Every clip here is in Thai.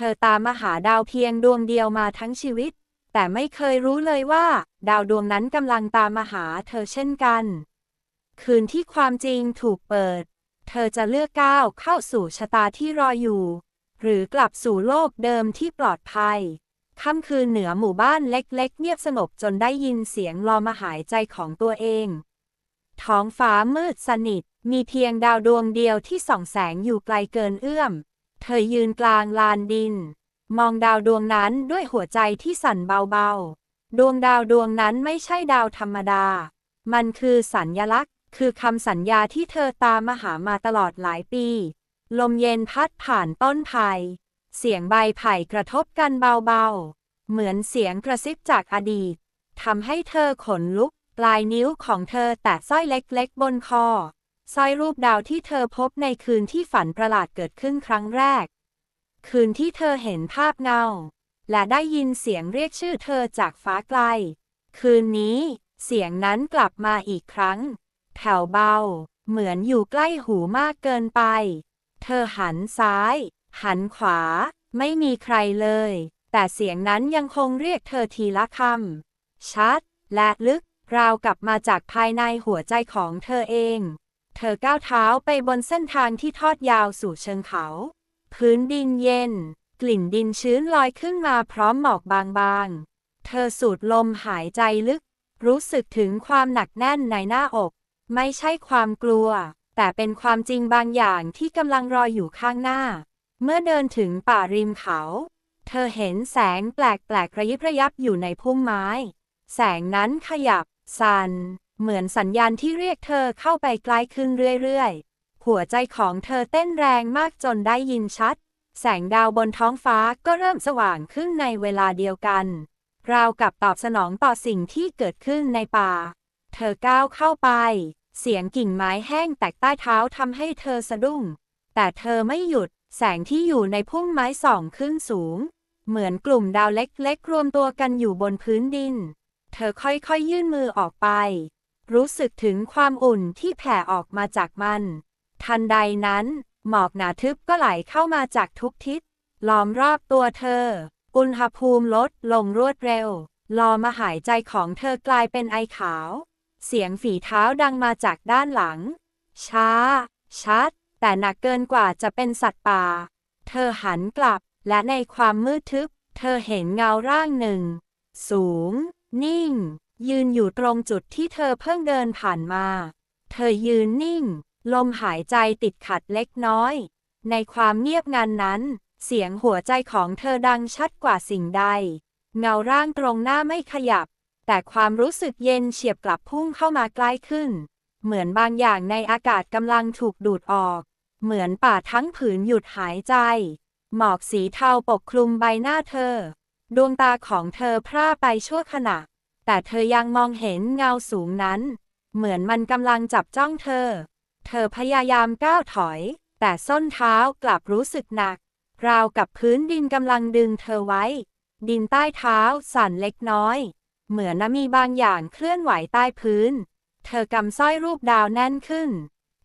เธอตามมาหาดาวเพียงดวงเดียวมาทั้งชีวิต แต่ไม่เคยรู้เลยว่า ดาวดวงนั้นกำลังตามมาหาเธอเช่นกัน คืนที่ความจริงถูกเปิด เธอจะเลือกก้าวเข้าสู่ชะตาที่รออยู่ หรือกลับสู่โลกเดิมที่ปลอดภัยค่ำคืนเหนือหมู่บ้านเล็ก ๆ เงียบสงบจนได้ยินเสียงลอมาหายใจของตัวเอง ท้องฟ้ามืดสนิท มีเพียงดาวดวงเดียวที่ส่องแสงอยู่ไกลเกินเอื้อม เธอยืนกลางลานดิน มองดาวดวงนั้นด้วยหัวใจที่สั่นเบาๆ ดวงดาวดวงนั้นไม่ใช่ดาวธรรมดา มันคือสัญญลักษณ์ คือคำสัญญาที่เธอตามมาหามาตลอดหลายปี ลมเย็นพัดผ่านต้นไผ่เสียงใบไผ่กระทบกันเบาๆ เหมือนเสียงกระซิบจากอดีตทำให้เธอขนลุก ปลายนิ้วของเธอแตะสร้อยเล็กๆบนคอ สร้อยรูปดาวที่เธอพบในคืนที่ฝันประหลาดเกิดขึ้นครั้งแรก คืนที่เธอเห็นภาพเงา และได้ยินเสียงเรียกชื่อเธอจากฟ้าไกล คืนนี้ เสียงนั้นกลับมาอีกครั้ง แผ่วเบา เหมือนอยู่ใกล้หูมากเกินไป เธอหันซ้าย หันขวา ไม่มีใครเลย แต่เสียงนั้นยังคงเรียกเธอทีละคำชัด และลึก ราวกลับมาจากภายในหัวใจของเธอเอง เธอก้าวเท้าไปบนเส้นทางที่ทอดยาวสู่เชิงเขา พื้นดินเย็น กลิ่นดินชื้นลอยขึ้นมาพร้อมหมอกบางๆ เธอสูดลมหายใจลึก รู้สึกถึงความหนักแน่นในหน้าอก ไม่ใช่ความกลัว แต่เป็นความจริงบางอย่างที่กำลังรออยู่ข้างหน้า เมื่อเดินถึงป่าริมเขา เธอเห็นแสงแปลกๆระยิบระยับอยู่ในพุ่มไม้ แสงนั้นขยับ สั่น เหมือนสัญญาณที่เรียกเธอเข้าไปใกล้ขึ้นเรื่อยๆ หัวใจของเธอเต้นแรงมากจนได้ยินชัด แสงดาวบนท้องฟ้าก็เริ่มสว่างขึ้นในเวลาเดียวกัน ราวกับตอบสนองต่อสิ่งที่เกิดขึ้นในป่า เธอก้าวเข้าไป เสียงกิ่งไม้แห้งแตกใต้เท้าทำให้เธอสะดุ้ง แต่เธอไม่หยุด แสงที่อยู่ในพุ่มไม้ส่องขึ้นสูง เหมือนกลุ่มดาวเล็กๆรวมตัวกันอยู่บนพื้นดิน เธอค่อยๆยื่นมือออกไป รู้สึกถึงความอุ่นที่แผ่ออกมาจากมัน ทันใดนั้น หมอกหนาทึบก็ไหลเข้ามาจากทุกทิศ ล้อมรอบตัวเธอ อุณหภูมิลดลงรวดเร็ว ลอมาหายใจของเธอกลายเป็นไอขาว เสียงฝีเท้าดังมาจากด้านหลัง ช้า ชัด แต่หนักเกินกว่าจะเป็นสัตว์ป่า เธอหันกลับ และในความมืดทึบ เธอเห็นเงาร่างหนึ่ง สูง นิ่ง ยืนอยู่ตรงจุดที่เธอเพิ่งเดินผ่านมา เธอยืนนิ่ง ลมหายใจติดขัดเล็กน้อย ในความเงียบงันนั้น เสียงหัวใจของเธอดังชัดกว่าสิ่งใด เงาร่างตรงหน้าไม่ขยับ แต่ความรู้สึกเย็นเฉียบกลับพุ่งเข้ามาใกล้ขึ้น เหมือนบางอย่างในอากาศกำลังถูกดูดออก เหมือนป่าทั้งผืนหยุดหายใจ หมอกสีเทาปกคลุมใบหน้าเธอ ดวงตาของเธอพร่าไปชั่วขณะ แต่เธอยังมองเห็นเงาสูงนั้น เหมือนมันกำลังจับจ้องเธอ เธอพยายามก้าวถอย แต่ส้นเท้ากลับรู้สึกหนัก ราวกับพื้นดินกำลังดึงเธอไว้ ดินใต้เท้าสั่นเล็กน้อย เหมือนมีบางอย่างเคลื่อนไหวใต้พื้น เธอกำสร้อยรูปดาวแน่นขึ้น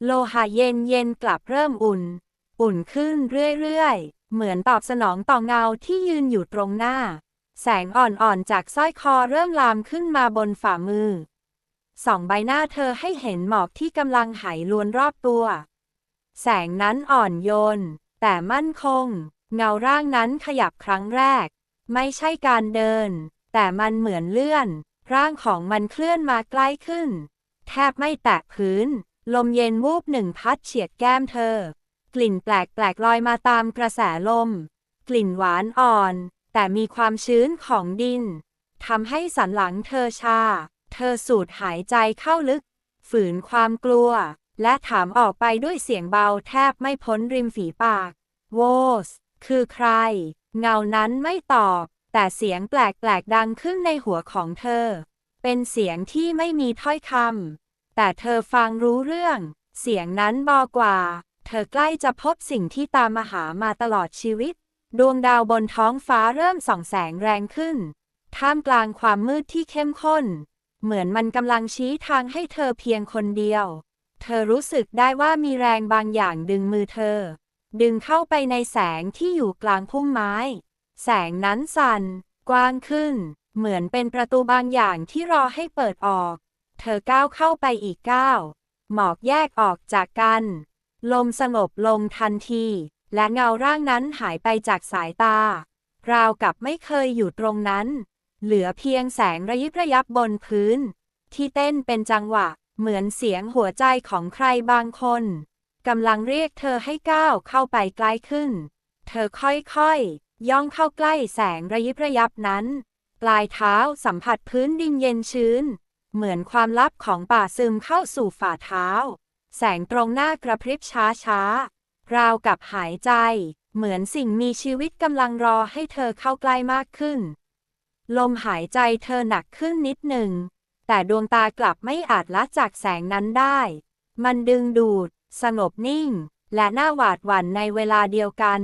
โลหะเย็นเย็นกลับเริ่มอุ่น อุ่นขึ้นเรื่อยๆ เหมือนตอบสนองต่อเงาที่ยืนอยู่ตรงหน้า แสงอ่อนๆ จากสร้อยคอเริ่มลามขึ้นมาบนฝ่ามือ สองใบหน้าเธอให้เห็นหมอกที่กำลังไหลวนรอบตัว แสงนั้นอ่อนโยน แต่มั่นคง เงาร่างนั้นขยับครั้งแรก ไม่ใช่การเดิน แต่มันเหมือนเลื่อน ร่างของมันเคลื่อนมาใกล้ขึ้น แทบไม่แตะพื้น ลมเย็นวูบหนึ่งพัดเฉียดแก้มเธอ กลิ่นแปลกๆลอยมาตามกระแสลม กลิ่นหวานอ่อน แต่มีความชื้นของดินทำให้สันหลังเธอชา เธอสูดหายใจเข้าลึก ฝืนความกลัว และถามออกไปด้วยเสียงเบาแทบไม่พ้นริมฝีปาก โวส คือใคร เงานั้นไม่ตอบ แต่เสียงแปลกๆดังขึ้นในหัวของเธอ เป็นเสียงที่ไม่มีถ้อยคำ แต่เธอฟังรู้เรื่อง เสียงนั้นบอกว่า เธอใกล้จะพบสิ่งที่ตามมาหามาตลอดชีวิต ดวงดาวบนท้องฟ้าเริ่มส่องแสงแรงขึ้น ท่ามกลางความมืดที่เข้มข้น เหมือนมันกำลังชี้ทางให้เธอเพียงคนเดียว เธอรู้สึกได้ว่ามีแรงบางอย่างดึงมือเธอ ดึงเข้าไปในแสงที่อยู่กลางพุ่มไม้ แสงนั้นสั่น กว้างขึ้น เหมือนเป็นประตูบางอย่างที่รอให้เปิดออก เธอก้าวเข้าไปอีกก้าว หมอกแยกออกจากกัน ลมสงบลงทันที และเงาร่างนั้นหายไปจากสายตา ราวกับไม่เคยอยู่ตรงนั้น เหลือเพียงแสงระยิบระยับบนพื้น ที่เต้นเป็นจังหวะ เหมือนเสียงหัวใจของใครบางคนกำลังเรียกเธอให้ก้าวเข้าไปใกล้ขึ้น เธอค่อยๆ ย่องเข้าใกล้แสงระยิบระยับนั้น ปลายเท้าสัมผัสพื้นดินเย็นชื้น เหมือนความลับของป่าซึมเข้าสู่ฝ่าเท้า แสงตรงหน้ากระพริบช้าๆ ราวกับหายใจ เหมือนสิ่งมีชีวิตกำลังรอให้เธอเข้าใกล้มากขึ้น ลมหายใจเธอหนักขึ้นนิดหนึ่ง แต่ดวงตากลับไม่อาจละจากแสงนั้นได้ มันดึงดูด สงบนิ่ง และน่าหวาดหวั่นในเวลาเดียวกัน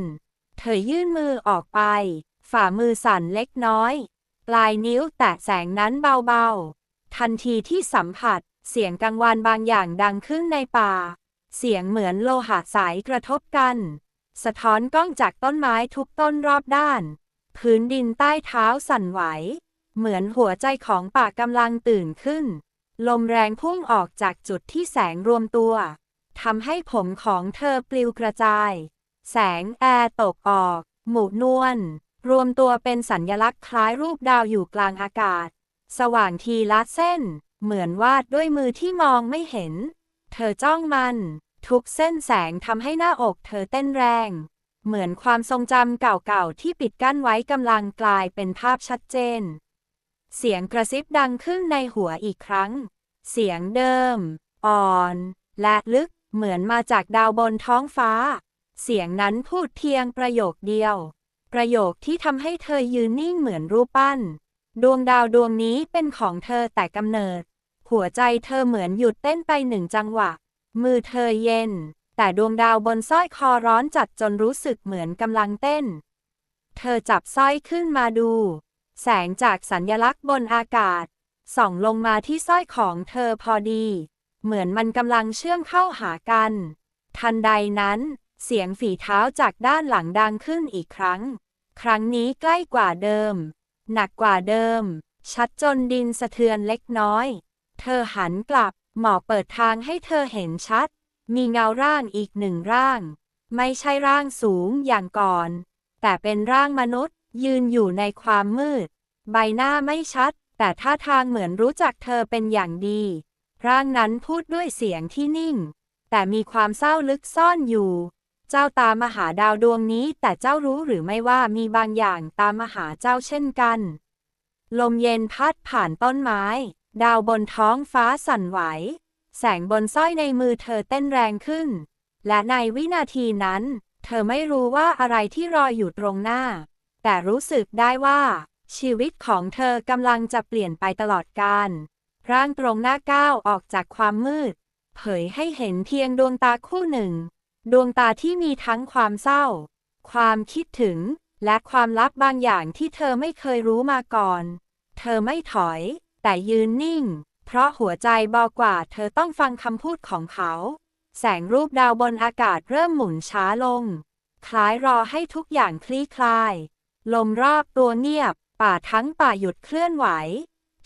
เธอยื่นมือออกไป ฝ่ามือสั่นเล็กน้อย ปลายนิ้วแตะแสงนั้นเบาๆ ทันทีที่สัมผัส เสียงกังวานบางอย่างดังขึ้นในป่า เสียงเหมือนโลหะสายกระทบกัน สะท้อนกล้องจากต้นไม้ทุกต้นรอบด้าน พื้นดินใต้เท้าสั่นไหว เหมือนหัวใจของป่ากำลังตื่นขึ้น ลมแรงพุ่งออกจากจุดที่แสงรวมตัวทำให้ผมของเธอปลิวกระจาย แสงแอร์ตกออก หมู่นวลรวมตัวเป็นสัญญลักษณ์คล้ายรูปดาวอยู่กลางอากาศ สว่างทีละเส้น เหมือนวาดด้วยมือที่มองไม่เห็น ธอจ้องมัน ทุกเส้นแสงทำให้หน้าอกเธอเต้นแรง เหมือนความทรงจำเก่าๆ ที่ปิดกั้นไว้กำลังกลายเป็นภาพชัดเจน เสียงกระซิบดังขึ้นในหัวอีกครั้ง เสียงเดิม อ่อน และลึกเหมือนมาจากดาวบนท้องฟ้า เสียงนั้นพูดเพียงประโยคเดียว ประโยคที่ทำให้เธอยืนนิ่งเหมือนรูปปั้น ดวงดาวดวงนี้เป็นของเธอแต่กำเนิด หัวใจเธอเหมือนหยุดเต้นไปหนึ่งจังหวะ มือเธอเย็น แต่ดวงดาวบนสร้อยคอร้อนจัดจนรู้สึกเหมือนกำลังเต้น เธอจับสร้อยขึ้นมาดู แสงจากสัญญลักษณ์บนอากาศ ส่องลงมาที่สร้อยของเธอพอดี เหมือนมันกำลังเชื่อมเข้าหากัน ทันใดนั้น เสียงฝีเท้าจากด้านหลังดังขึ้นอีกครั้ง ครั้งนี้ใกล้กว่าเดิม หนักกว่าเดิม ชัดจนดินสะเทือนเล็กน้อย เธอหันกลับ หมอกเปิดทางให้เธอเห็นชัด มีเงาร่างอีกหนึ่งร่าง ไม่ใช่ร่างสูงอย่างก่อน แต่เป็นร่างมนุษย์ ยืนอยู่ในความมืด ใบหน้าไม่ชัด แต่ท่าทางเหมือนรู้จักเธอเป็นอย่างดี ร่างนั้นพูดด้วยเสียงที่นิ่ง แต่มีความเศร้าลึกซ่อนอยู่ เจ้าตามหาดาวดวงนี้ แต่เจ้ารู้หรือไม่ว่ามีบางอย่างตามหาเจ้าเช่นกัน ลมเย็นพัดผ่านต้นไม้ ดาวบนท้องฟ้าสั่นไหว แสงบนสร้อยในมือเธอเต้นแรงขึ้น และในวินาทีนั้น เธอไม่รู้ว่าอะไรที่รออยู่ตรงหน้า แต่รู้สึกได้ว่า ชีวิตของเธอกำลังจะเปลี่ยนไปตลอดกาลร่างตรงหน้าก้าวออกจากความมืด เผยให้เห็นเพียงดวงตาคู่หนึ่ง ดวงตาที่มีทั้งความเศร้า ความคิดถึง และความลับบางอย่างที่เธอไม่เคยรู้มาก่อน เธอไม่ถอย แต่ยืนนิ่ง เพราะหัวใจบอกว่าเธอต้องฟังคำพูดของเขา แสงรูปดาวบนอากาศเริ่มหมุนช้าลง คล้ายรอให้ทุกอย่างคลี่คลาย ลมรอบตัวเงียบ ป่าทั้งป่าหยุดเคลื่อนไหว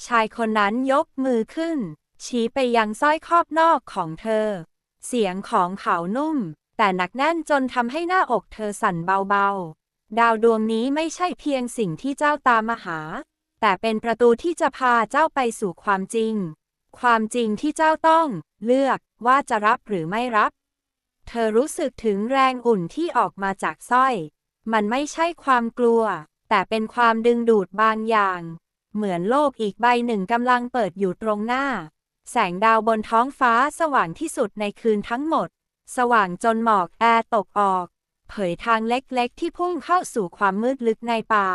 ชายคนนั้นยกมือขึ้น ชี้ไปยังสร้อยครอบนอกของเธอ เสียงของเขานุ่ม แต่หนักแน่นจนทำให้หน้าอกเธอสั่นเบาๆ ดาวดวงนี้ไม่ใช่เพียงสิ่งที่เจ้าตามหา แต่เป็นประตูที่จะพาเจ้าไปสู่ความจริง ความจริงที่เจ้าต้อง เลือกว่าจะรับหรือไม่รับ เธอรู้สึกถึงแรงอุ่นที่ออกมาจากสร้อย มันไม่ใช่ความกลัว แต่เป็นความดึงดูดบางอย่าง เหมือนโลกอีกใบหนึ่งกำลังเปิดอยู่ตรงหน้า แสงดาวบนท้องฟ้าสว่างที่สุดในคืนทั้งหมด สว่างจนหมอกแอร์ตกออก เผยทางเล็กๆที่พุ่งเข้าสู่ความมืดลึกในป่า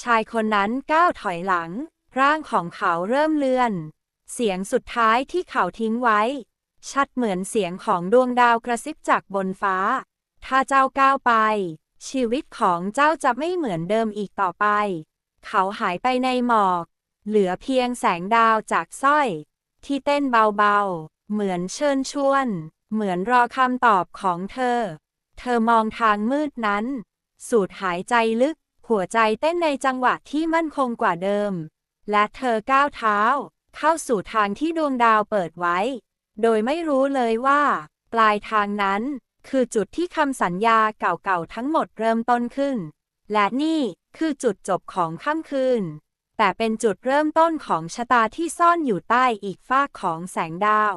ชายคนนั้นก้าวถอยหลัง ร่างของเขาเริ่มเลือน เสียงสุดท้ายที่เขาทิ้งไว้ ชัดเหมือนเสียงของดวงดาวกระซิบจากบนฟ้า ถ้าเจ้าก้าวไป ชีวิตของเจ้าจะไม่เหมือนเดิมอีกต่อไป เขาหายไปในหมอก เหลือเพียงแสงดาวจากสร้อย ที่เต้นเบาๆ เหมือนเชิญชวน เหมือนรอคำตอบของเธอเเธอมองทางมืดนั้น สูดหายใจลึก หัวใจเต้นในจังหวะที่มั่นคงกว่าเดิม และเธอก้าวเท้า เข้าสู่ทางที่ดวงดาวเปิดไว้ โดยไม่รู้เลยว่า ปลายทางนั้นคือจุดที่คำสัญญาเก่าๆทั้งหมดเริ่มต้นขึ้น และนี่คือจุดจบของค่ำคืน แต่เป็นจุดเริ่มต้นของชะตาที่ซ่อนอยู่ใต้อีกฟากของแสงดาว